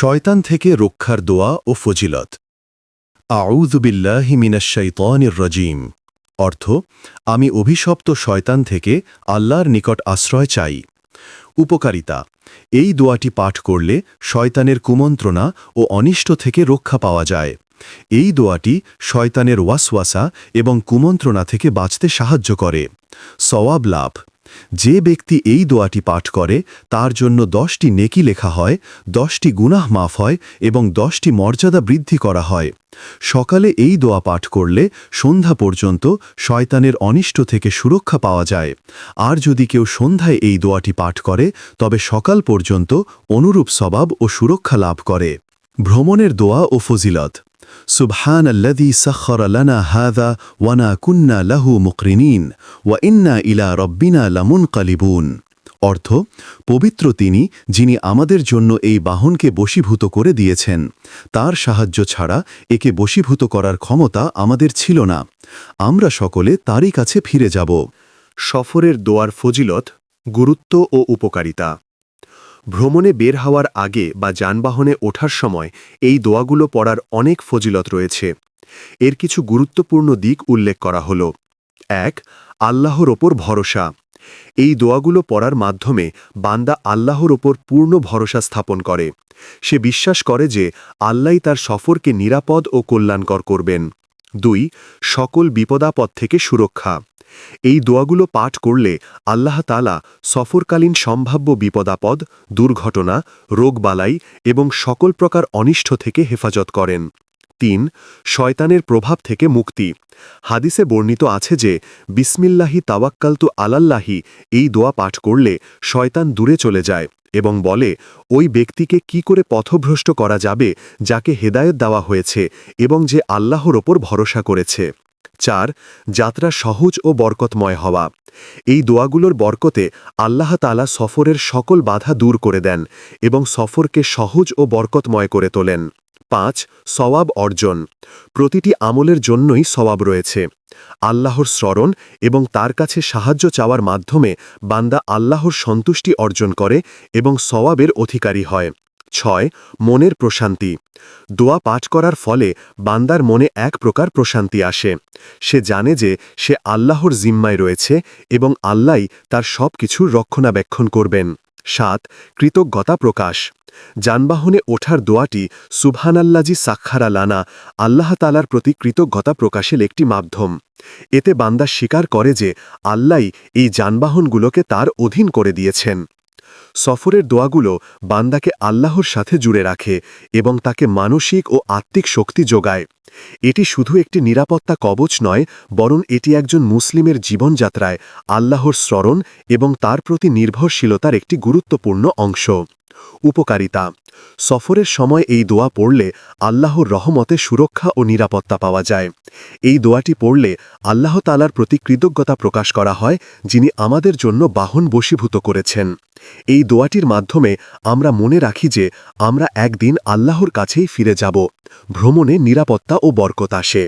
শয়তান থেকে রক্ষার দোয়া ও ফজিলত। আউযুবিল্লাহি মিনাশ রজিম। অর্থ, আমি অভিশপ্ত শয়তান থেকে আল্লাহর নিকট আশ্রয় চাই। উপকারিতা, এই দোয়াটি পাঠ করলে শয়তানের কুমন্ত্রণা ও অনিষ্ট থেকে রক্ষা পাওয়া যায়। এই দোয়াটি শয়তানের ওয়াসওয়াসা এবং কুমন্ত্রণা থেকে বাঁচতে সাহায্য করে। সওয়াব লাভ। যে ব্যক্তি এই দোয়াটি পাঠ করে, তার জন্য দশটি নেকি লেখা হয়, দশটি গুনাহ মাফ হয় এবং দশটি মর্যাদা বৃদ্ধি করা হয়। সকালে এই দোয়া পাঠ করলে সন্ধ্যা পর্যন্ত শয়তানের অনিষ্ট থেকে সুরক্ষা পাওয়া যায়। আর যদি কেউ সন্ধ্যায় এই দোয়াটি পাঠ করে, তবে সকাল পর্যন্ত অনুরূপ স্বভাব ও সুরক্ষা লাভ করে। ভ্রমণের দোয়া ও ফজিলত। সুবহান الذي سخر লানা হাদা ونا كنا লাহু مقرنين ওয়া ইন্না ইলা রব্বিনা কালিবুন অর্থ, পবিত্র তিনি যিনি আমাদের জন্য এই বাহনকে বশীভূত করে দিয়েছেন। তার সাহায্য ছাড়া একে বশীভূত করার ক্ষমতা আমাদের ছিল না। আমরা সকলে তারই কাছে ফিরে যাব। সফরের দোয়ার ফজিলত, গুরুত্ব ও উপকারিতা। ভ্রমণে বের হওয়ার আগে বা যানবাহনে ওঠার সময় এই দোয়াগুলো পড়ার অনেক ফজিলত রয়েছে। এর কিছু গুরুত্বপূর্ণ দিক উল্লেখ করা হল। এক, আল্লাহর ওপর ভরসা। এই দোয়াগুলো পড়ার মাধ্যমে বান্দা আল্লাহর ওপর পূর্ণ ভরসা স্থাপন করে। সে বিশ্বাস করে যে আল্লাহ তার সফরকে নিরাপদ ও কল্যাণকর করবেন। দুই, সকল বিপদাপদ থেকে সুরক্ষা। এই দোয়াগুলো পাঠ করলে আল্লাহ তালা সফরকালীন সম্ভাব্য বিপদাপদ, দুর্ঘটনা, রোগবালাই এবং সকল প্রকার অনিষ্ট থেকে হেফাজত করেন। তিন, শয়তানের প্রভাব থেকে মুক্তি। হাদিসে বর্ণিত আছে যে, বিসমিল্লাহি তাওয়াক্কালতু আলাল্লাহি এই দোয়া পাঠ করলে শয়তান দূরে চলে যায় এবং বলে, ওই ব্যক্তিকে কি করে পথভ্রষ্ট করা যাবে যাকে হেদায়ত দেওয়া হয়েছে এবং যে আল্লাহর ওপর ভরসা করেছে? চার, যাত্রা সহজ ও বরকতময় হওয়া। এই দোয়াগুলোর বরকতে আল্লাহ তালা সফরের সকল বাধা দূর করে দেন এবং সফরকে সহজ ও বরকতময় করে তোলেন। পাঁচ, সওয়াব অর্জন। প্রতিটি আমলের জন্যই সওয়াব রয়েছে। আল্লাহর স্মরণ এবং তার কাছে সাহায্য চাওয়ার মাধ্যমে বান্দা আল্লাহর সন্তুষ্টি অর্জন করে এবং সওয়াবের অধিকারী হয়। ছয়, মনের প্রশান্তি। দোয়া পাঠ করার ফলে বান্দার মনে এক প্রকার প্রশান্তি আসে। সে জানে যে সে আল্লাহর জিম্মায় রয়েছে এবং আল্লাহ তার সব কিছুর রক্ষণাবেক্ষণ করবেন। সাত, কৃতজ্ঞতা প্রকাশ। যানবাহনে ওঠার দোয়াটি সুবহানাল্লাজি সাক্ষারা লানা আল্লাহ তালার প্রতি কৃতজ্ঞতা প্রকাশের একটি মাধ্যম। এতে বান্দা স্বীকার করে যে আল্লাহ এই যানবাহনগুলোকে তার অধীন করে দিয়েছেন। সফরের দোয়াগুলো বান্দাকে আল্লাহর সাথে জুড়ে রাখে এবং তাকে মানসিক ও আত্মিক শক্তি যোগায়। এটি শুধু একটি নিরাপত্তা কবচ নয়, বরং এটি একজন মুসলিমের জীবনযাত্রায় আল্লাহর স্মরণ এবং তার প্রতি নির্ভরশীলতার একটি গুরুত্বপূর্ণ অংশ। উপকারিতা। সফরের সময় এই দোয়া পড়লে আল্লাহর রহমতে সুরক্ষা ও নিরাপত্তা পাওয়া যায়। এই দোয়াটি পড়লে আল্লাহ তালার প্রতি কৃতজ্ঞতা প্রকাশ করা হয়, যিনি আমাদের জন্য বাহন বশীভূত করেছেন। এই দোয়াটির মাধ্যমে আমরা মনে রাখি যে আমরা একদিন আল্লাহর কাছেই ফিরে যাব। ভ্রমণে নিরাপত্তা ও বরকত আসে।